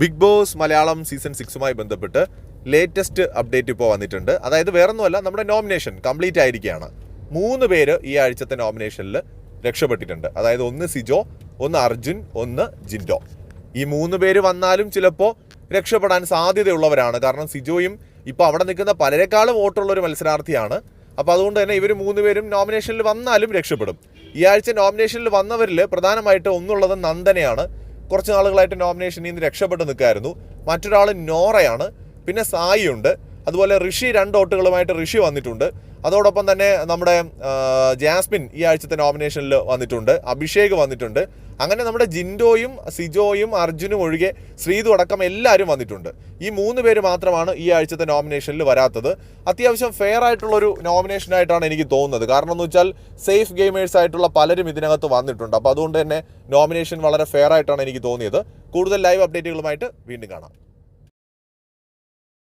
Big Boss Malayalam season സിക്സുമായി ബന്ധപ്പെട്ട് latest update ഇപ്പോൾ വന്നിട്ടുണ്ട്. അതായത് വേറൊന്നുമല്ല നമ്മുടെ നോമിനേഷൻ കംപ്ലീറ്റ് ആയിരിക്കുകയാണ്. മൂന്ന് പേര് ഈ ആഴ്ചത്തെ നോമിനേഷനിൽ രക്ഷപ്പെട്ടിട്ടുണ്ട്. അതായത് ഒന്ന് സിജോ ഒന്ന് അർജുൻ ഒന്ന് ജിൻഡോ. ഈ മൂന്ന് പേര് വന്നാലും ചിലപ്പോൾ രക്ഷപ്പെടാൻ സാധ്യതയുള്ളവരാണ്. കാരണം സിജോയും ഇപ്പോൾ അവിടെ നിൽക്കുന്ന പലരെക്കാളും വോട്ടുള്ള ഒരു മത്സരാർത്ഥിയാണ്. അപ്പോൾ അതുകൊണ്ട് തന്നെ ഇവർ മൂന്ന് പേരും നോമിനേഷനിൽ വന്നാലും രക്ഷപ്പെടും. ഈ ആഴ്ച നോമിനേഷനിൽ വന്നവരിൽ പ്രധാനമായിട്ട് ഒന്നുള്ളത് നന്ദനയാണ്. കുറച്ച് നാളുകളായിട്ട് നോമിനേഷനിൽ നിന്ന് രക്ഷപ്പെട്ട് നിൽക്കായിരുന്നു മറ്റൊരാൾ നോറയാണ്. പിന്നെ സായി ഉണ്ട് അതുപോലെ ഋഷി രണ്ട് വോട്ടുകളുമായിട്ട് ഋഷി വന്നിട്ടുണ്ട്. അതോടൊപ്പം തന്നെ നമ്മുടെ ജാസ്മിൻ ഈ ആഴ്ചത്തെ നോമിനേഷനിൽ വന്നിട്ടുണ്ട്. അഭിഷേക് വന്നിട്ടുണ്ട്. അങ്ങനെ നമ്മുടെ ജിൻഡോയും സിജോയും അർജുനും ഒഴികെ ശ്രീതു അടക്കം എല്ലാവരും വന്നിട്ടുണ്ട്. ഈ മൂന്ന് പേര് മാത്രമാണ് ഈ ആഴ്ചത്തെ നോമിനേഷനിൽ വരാത്തത്. അത്യാവശ്യം ഫെയർ ആയിട്ടുള്ളൊരു നോമിനേഷനായിട്ടാണ് എനിക്ക് തോന്നുന്നത്. കാരണം എന്ന് വെച്ചാൽ സേഫ് ഗെയിമേഴ്സ് ആയിട്ടുള്ള പലരും ഇതിനകത്ത് വന്നിട്ടുണ്ട്. അപ്പോൾ അതുകൊണ്ട് തന്നെ നോമിനേഷൻ വളരെ ഫെയർ ആയിട്ടാണ് എനിക്ക് തോന്നിയത്. കൂടുതൽ ലൈവ് അപ്ഡേറ്റുകളുമായിട്ട് വീണ്ടും കാണാം.